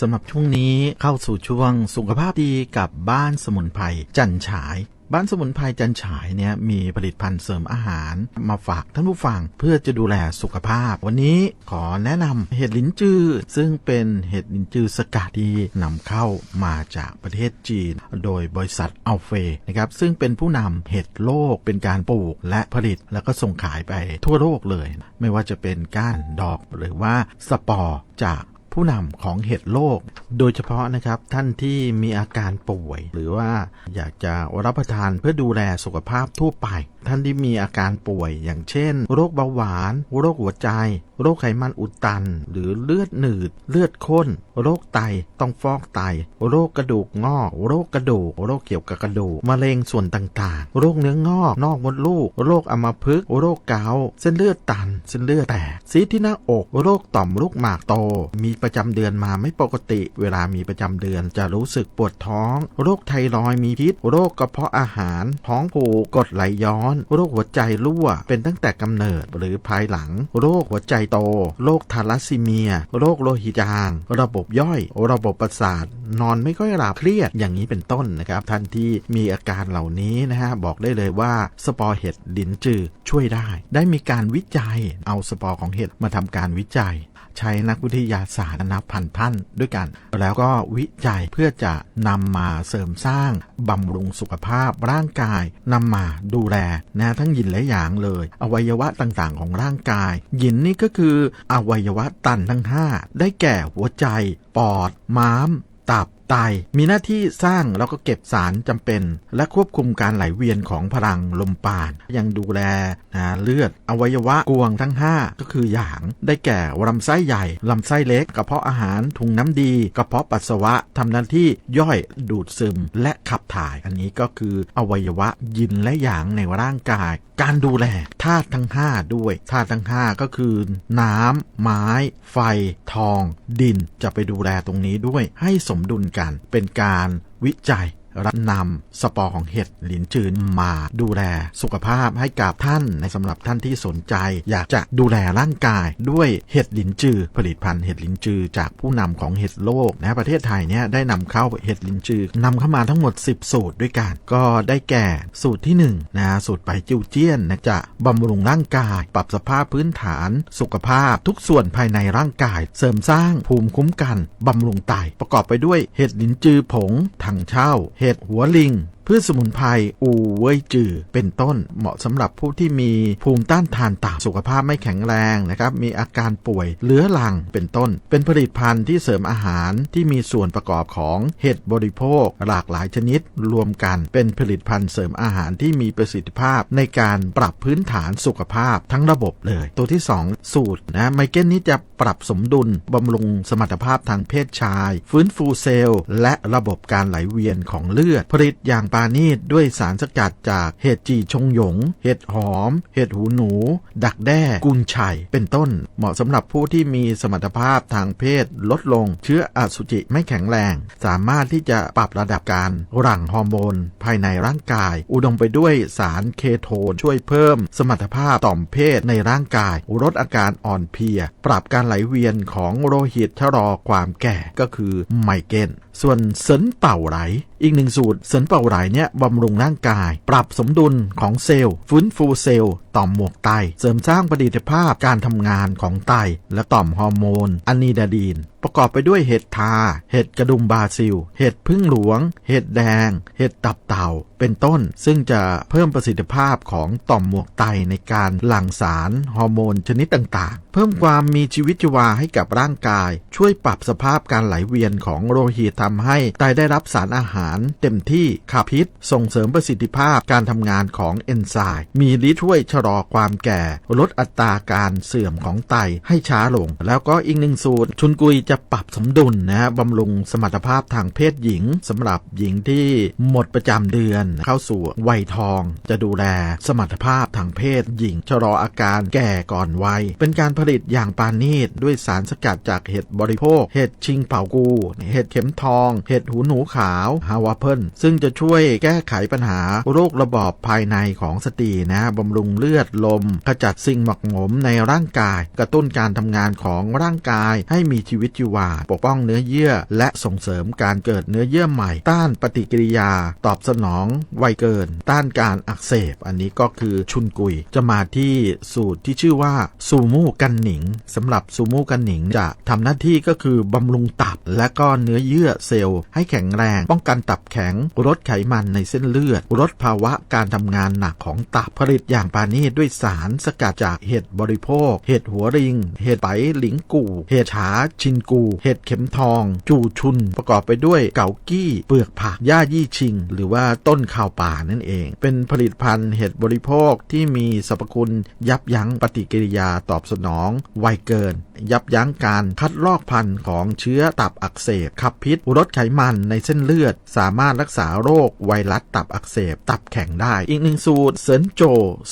สำหรับช่วงนี้เข้าสู่ช่วงสุขภาพดีกับบ้านสมุนไพรจันฉาย บ้านสมุนไพรจันฉายเนี่ยมีผลิตภัณฑ์เสริมอาหารมาฝากท่านผู้ฟังเพื่อจะดูแลสุขภาพ วันนี้ขอแนะนำเห็ดลิ้นจือซึ่งเป็นเห็ดลิ้นจือสกัดที่นำเข้ามาจากประเทศจีน โดยบริษัทอัลเฟนะครับซึ่งเป็นผู้นำเห็ดโลกเป็นการปลูกและผลิตแล้วก็ส่งขายไปทั่วโลกเลย ไม่ว่าจะเป็นก้านดอกหรือว่าสปอร์จาก ผู้นำของเห็ดโลก โดยเฉพาะนะครับท่านที่มีอาการป่วย หรือว่าอยากจะรับประทานเพื่อดูแลสุขภาพทั่วไปท่านที่มีอาการป่วย อย่างเช่น โรคเบาหวาน โรคหัวใจ โรคไขมันอุดตัน หรือเลือดหนืด เลือดข้น โรคไต ต้องฟอกไต โรคกระดูกงอก โรคกระดูก โรคเกี่ยวกับกระดูก มะเร็งส่วนต่างๆ โรคเนื้องอก นอกมดลูก โรคอัมพฤกษ์ โรคเกาต์เส้นเลือดตัน เส้นเลือดแตก ซีที่หน้าอก โรคต่อมลูกหมากโต มีประจำเดือนมาไม่ปกติ เวลามีประจำเดือนจะรู้สึกปวดท้อง โรคไทรอยด์มีพิษ โรคกระเพาะอาหาร ท้องผูกกดไหลย้อนโรคหัวใจรั่ว เป็นตั้งแต่กำเนิดหรือภายหลัง โรคหัวใจโต โรคทาลัสซีเมีย โรคโลหิตจาง ระบบย่อย ระบบประสาท นอนไม่ค่อยหลับเครียดอย่างนี้เป็นต้นนะครับ ท่านที่มีอาการเหล่านี้นะฮะบอกได้เลยว่าสปอร์เห็ดลิ้นจือช่วยได้ ได้มีการวิจัยเอาสปอร์ของเห็ดมาทำการวิจัย ใช้นักวิทยาศาสตร์นับพันท่านด้วยกัน แล้วก็วิจัยเพื่อจะนำมาเสริมสร้างบำรุงสุขภาพร่างกายนำมาดูแลนะทั้งยินและหยางเลย อวัยวะต่างๆ ของร่างกายยินนี่ก็คืออวัยวะตันทั้ง 5 ได้แก่หัวใจ ปอด ม้าม ตับ ไตมีหน้าที่สร้างแล้วก็เก็บสารจำเป็น และควบคุมการไหลเวียนของพลังลมปราณยังดูแลนะเลือด อวัยวะกวงทั้ง 5 ก็คือหยาง ได้แก่ลำไส้ใหญ่ลำไส้เล็กกระเพาะอาหารถุงน้ำดีกระเพาะปัสสาวะทำหน้าที่ย่อยดูดซึม และขับถ่าย อันนี้ก็คืออวัยวะยินและหยางในร่างกาย การดูแลธาตุทั้ง 5 ด้วยธาตุทั้ง 5 ก็คือ น้ำไม้ ไฟ อง ดินจะไปดูแลตรงนี้ด้วยให้สมดุลกันเป็นการวิจัย รับนำสปอร์ของเห็ดหลินจืนมาดูแลสุขภาพให้กับท่านในสำหรับท่านที่สนใจ อยากจะดูแลร่างกายด้วยเห็ดหลินจือ ผลิตภัณฑ์เห็ดหลินจือ จากผู้นำของเห็ดโลกนะประเทศไทยเนี่ยได้นำเข้าเห็ดหลินจือนำเข้ามาทั้งหมด 10 สูตรด้วยกัน ก็ได้แก่สูตรที่1นะสูตรไปจิวเจียนนะจะบำรุงร่างกาย ปรับสภาพพื้นฐาน สุขภาพทุกส่วนภายในร่างกาย เสริมสร้างภูมิคุ้มกันบำรุงไตประกอบไปด้วยเห็ดหลินจือผงถังเช่าเห็ดหัวลิง พืชสมุนไพรอูเว่ยจือเป็นต้นเหมาะสำหรับผู้ที่มีภูมิต้านทานต่ำสุขภาพไม่แข็งแรงนะครับมีอาการป่วยเรื้อรังเป็นต้น เป็นผลิตภัณฑ์ที่เสริมอาหารที่มีส่วนประกอบของเห็ดบริโภค หลากหลายชนิด รวมกันเป็นผลิตภัณฑ์เสริมอาหารที่มีประสิทธิภาพในการปรับพื้นฐานสุขภาพทั้งระบบเลย ตัวที่ 2 สูตรนะไมเกนนี้จะปรับสมดุลบำรุงสมรรถภาพทางเพศชาย ฟื้นฟูเซลล์และระบบการไหลเวียนของเลือดผลิตอย่างปานีตด้วยสารสกัดจากเห็ดจีชงหยง เห็ดหอม เห็ดหูหนู ดักแด้กุนชัยเป็นต้น เหมาะสำหรับผู้ที่มีสมรรถภาพทางเพศลดลง เชื้ออสุจิไม่แข็งแรง สามารถที่จะปรับระดับการหลั่งฮอร์โมนภายในร่างกาย อุดมไปด้วยสารเคโทนช่วยเพิ่ม สมรรถภาพต่อมเพศในร่างกาย ลดอาการอ่อนเพลีย ปรับการไหลเวียนของโลหิตชะลอความแก่ก็คือไมเกรน ส่วนเสินเป่าไหลอีกหนึ่งสูตรเสินเป่าไหลเนี่ยบำรุงร่างกาย ปรับสมดุลของเซลล์ ฟื้นฟูเซลล์ต่อมหมวกไต เสริมสร้างประสิทธิภาพการทำงานของไต และต่อมฮอร์โมนอะนีดาดีนประกอบไปด้วยเห็ดทา เห็ดกระดุมบาซิล เห็ดพึ่งหลวง เห็ดแดง เห็ดตับเต่า เป็นต้น ซึ่งจะเพิ่มประสิทธิภาพของต่อมหมวกไตในการหลั่งสารฮอร์โมนชนิดต่างๆ เพิ่มความมีชีวิตชีวาให้กับร่างกาย ช่วยปรับสภาพการไหลเวียนของโลหิตทำให้ไตได้รับสารอาหาร เต็มที่ขับพิษ ส่งเสริมประสิทธิภาพการทำงานของเอนไซม์ มีฤทธิ์ช่วยชะลอความแก่ ลดอัตราการเสื่อมของไตให้ช้าลง แล้วก็อีกหนึ่งสูตรชุนกุยจะปรับสมดุลนะฮะบำรุงสมรรถภาพทางเพศหญิงสำหรับหญิงที่หมดประจำเดือน เข้าสู่วัยทอง จะดูแลสมรรถภาพทางเพศหญิงชะลออาการแก่ก่อนวัย เป็นการผลิตอย่างปานีตด้วยสารสกัดจากเห็ดบริโภค เห็ดชิงเป่ากู เห็ดเข็มทอง เห็ดหูหนูขาวฮาวาเพิลซึ่งจะช่วยแก้ไขปัญหาโรคระบอบภายในของสตรีนะบำรุงเลือดลม ขจัดสิ่งหมักหมมในร่างกาย กระตุ้นการทำงานของร่างกายให้มีชีวิตชีวาปกป้องเนื้อเยื่อ และส่งเสริมการเกิดเนื้อเยื่อใหม่ ต้านปฏิกิริยา ตอบสนองไวเกิน ต้านการอักเสบ อันนี้ก็คือชุนกุย จะมาที่สูตรที่ชื่อว่าซูมูกันหนิงสำหรับซูมูกันหนิงจะทำหน้าที่ก็คือบำรุงตับ และก็เนื้อเยื่อเซลล์ ให้แข็งแรง ป้องกันตับแข็งลดไขมันในเส้นเลือดลดภาวะการทำงานหนักของตับผลิตอย่างปานีตด้วยสารสกัดจากเห็ดบริโภค เห็ดหัวริง เห็ดไปหลิงกู่ เห็ดฉาชินกู เห็ดเข็มทอง จูชุน ประกอบไปด้วยเกากี้เปลือกผักหญ้ายี่ชิง หรือว่าต้นข่าวป่านั่นเอง เป็นผลิตภัณฑ์เห็ดบริโภคที่มีสรรพคุณยับยั้งปฏิกิริยาตอบสนอง ไวเกิน ยับยั้งการคัดลอกพันธุ์ของเชื้อตับอักเสบขับพิษลดไขมันในเส้นเลือด สามารถรักษาโรคไวรัสตับอักเสบ ตับแข็งได้ อีกหนึ่งสูตรเซินโจ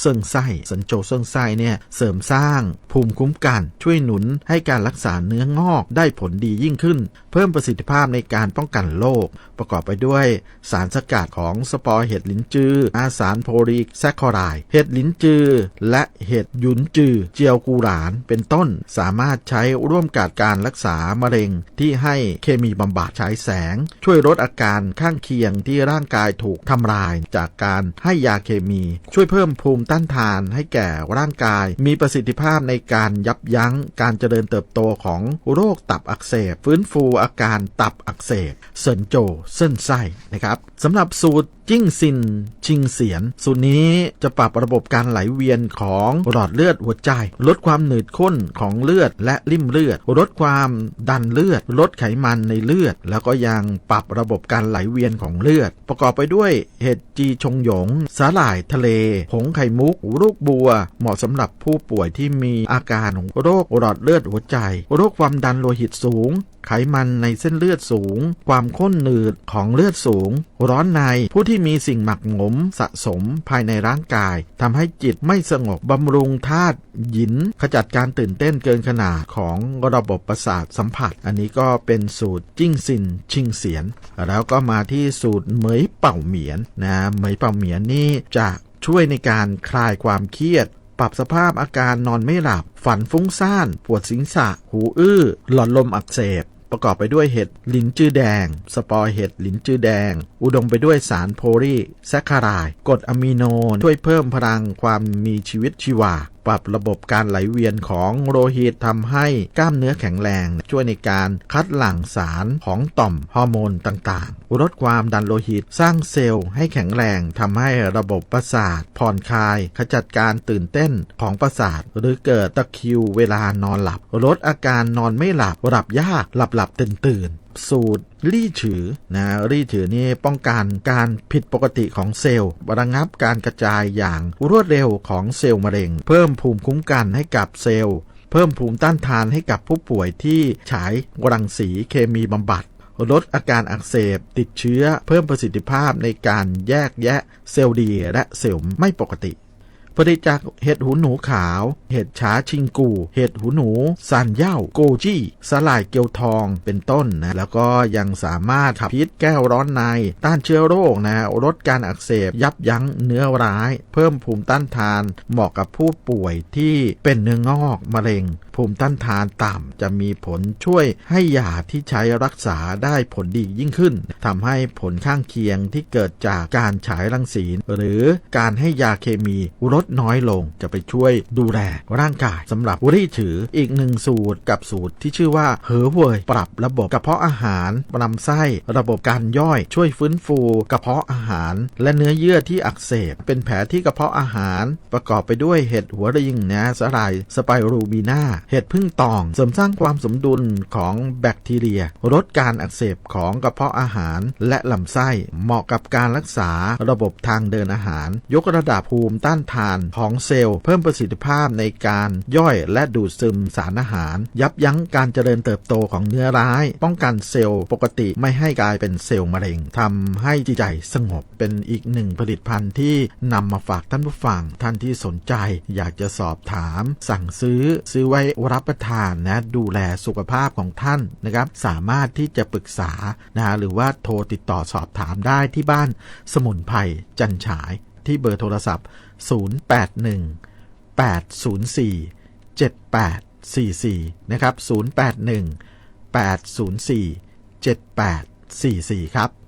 เซิงไส้เซินโจเซิงไส้เนี่ยเสริมสร้างภูมิคุ้มกันช่วยหนุนให้การรักษาเนื้องอกได้ผลดียิ่งขึ้น เพิ่มประสิทธิภาพในการป้องกันโรคประกอบไปด้วยสารสกัดของสปอร์เห็ดลิ้นจืออาสารโพลีแซคคอไรด์เห็ดลิ้นจือ และเห็ดหยุนจือ เจียวกูหลาน เป็นต้นสามารถใช้ร่วมกับการรักษามะเร็งที่ให้เคมีบำบัดใช้แสง ช่วยลดอาการข้างเคียงที่ร่างกายถูกทำลายจากการให้ยาเคมี ช่วยเพิ่มภูมิต้านทานให้แก่ร่างกาย มีประสิทธิภาพในการยับยั้งการเจริญเติบโตของโรคตับอักเสบ ฟื้นฟูอาการตับอักเสบเซินโจเส้นไส้นะครับสำหรับสูตร จิ้งซิน ชิงเสียน สูตรนี้จะปรับระบบการไหลเวียนของหลอดเลือดหัวใจ ลดความหนืดข้นของเลือดและริ่มเลือด ลดความดันเลือด ลดไขมันในเลือด แล้วก็ยังปรับระบบการไหลเวียนของเลือด ประกอบไปด้วยเห็ดจีชงหยง สาหร่ายทะเล ผงไข่มุก ลูกบัว เหมาะสำหรับผู้ป่วยที่มีอาการโรคหลอดเลือดหัวใจ โรคความดันโลหิตสูง ไขมันในเส้นเลือดสูง ความข้นหนืดของเลือดสูง ร้อนในผู้ที่มีสิ่งหมักหมมสะสมภายในร่างกายทำให้จิตไม่สงบบำรุงธาตุหยิน ขจัดการตื่นเต้นเกินขนาดของระบบประสาทสัมผัส อันนี้ก็เป็นสูตรจิ้งซินชิงเสียน แล้วก็มาที่สูตรเหมยเป่าเหมียนนะเหมยเป่าเหมียนนี่จะช่วยในการคลายความเครียด ปรับสภาพอาการนอนไม่หลับ ฝันฟุ้งซ่าน ปวดศีรษะ หูอื้อ หลอดลมอักเสบ ประกอบไปด้วยเห็ดหลินจือแดง สปอร์เห็ดหลินจือแดง อุดมไปด้วยสารโพลีแซคคารายกรดอะมิโนช่วยเพิ่มพลังความมีชีวิตชีวา ปรับระบบการไหลเวียนของโลหิตทำให้กล้ามเนื้อแข็งแรง ช่วยในการคัดหลั่งสารของต่อมฮอร์โมนต่างๆ ลดความดันโลหิตสร้างเซลล์ให้แข็งแรงทำให้ระบบประสาทผ่อนคลาย ขจัดการตื่นเต้นของประสาท หรือเกิดตะคิวเวลานอนหลับ ลดอาการนอนไม่หลับหลับยากหลับหลับตื่นตื่น สูตรรี่ฉือนะรี่ฉือนี่ป้องกันการผิดปกติของเซลล์ระงับการกระจายอย่างรวดเร็วของเซลล์มะเร็ง เพิ่มภูมิคุ้มกันให้กับเซลล์ เพิ่มภูมิต้านทานให้กับผู้ป่วยที่ฉายรังสีเคมีบำบัดลดอาการอักเสบ ติดเชื้อ เพิ่มประสิทธิภาพในการแยกแยะเซลล์ดี และเซลล์ไม่ปกติ ผลิตจากเห็ดหูหนูขาว เห็ดฉาชิงกู เห็ดหูหนูซานเย่าโกจี้สลายเกียวทองเป็นต้นนะแล้วก็ยังสามารถขับพิษแก้วร้อนใน ต้านเชื้อโรคนะลดการอักเสบยับยั้งเนื้อร้าย เพิ่มภูมิต้านทาน เหมาะกับผู้ป่วยที่เป็นเนื้องอกมะเร็ง ภูมิต้านทานต่ำจะมีผลช่วยให้ยาที่ใช้รักษาได้ผลดียิ่งขึ้นทำให้ผลข้างเคียงที่เกิดจากการฉายรังสีหรือการให้ยาเคมีลดน้อยลงจะไปช่วยดูแลร่างกายสำหรับรี่ถืออีกหนึ่งสูตรกับสูตรที่ชื่อว่าเหอเวยปรับระบบกระเพาะอาหารลำไส้ระบบการย่อยช่วยฟื้นฟู กระเพาะอาหาร และเนื้อเยื่อที่อักเสบ เป็นแผลที่กระเพาะอาหาร ประกอบไปด้วยเห็ดหัวริงนะสลายสไปรูบีนาเห็ดพึ่งตองเสริมสร้างความสมดุลของแบคทีเรียลดการอักเสบของกระเพาะอาหาร และลำไส้เหมาะกับการรักษาระบบทางเดินอาหาร ยกระดับภูมิต้านทานของเซลล์ เพิ่มประสิทธิภาพในการย่อยและดูดซึมสารอาหาร ยับยั้งการเจริญเติบโตของเนื้อร้าย ป้องกันเซลล์ปกติไม่ให้กลายเป็นเซลล์มะเร็งทำให้จิตใจสงบเป็นอีกหนึ่งผลิตภัณฑ์ที่นำมาฝากท่านผู้ฟังท่านที่สนใจ อยากจะสอบถาม สั่งซื้อซื้อไว้รับประทานนะดูแลสุขภาพของท่านนะครับ สามารถที่จะปรึกษานะหรือว่าโทรติดต่อสอบถามได้ที่บ้านสมุนไพรจันฉาย ที่เบอร์โทรศัพท์ 081 804 7844 นะครับ 081 804 7844 ครับ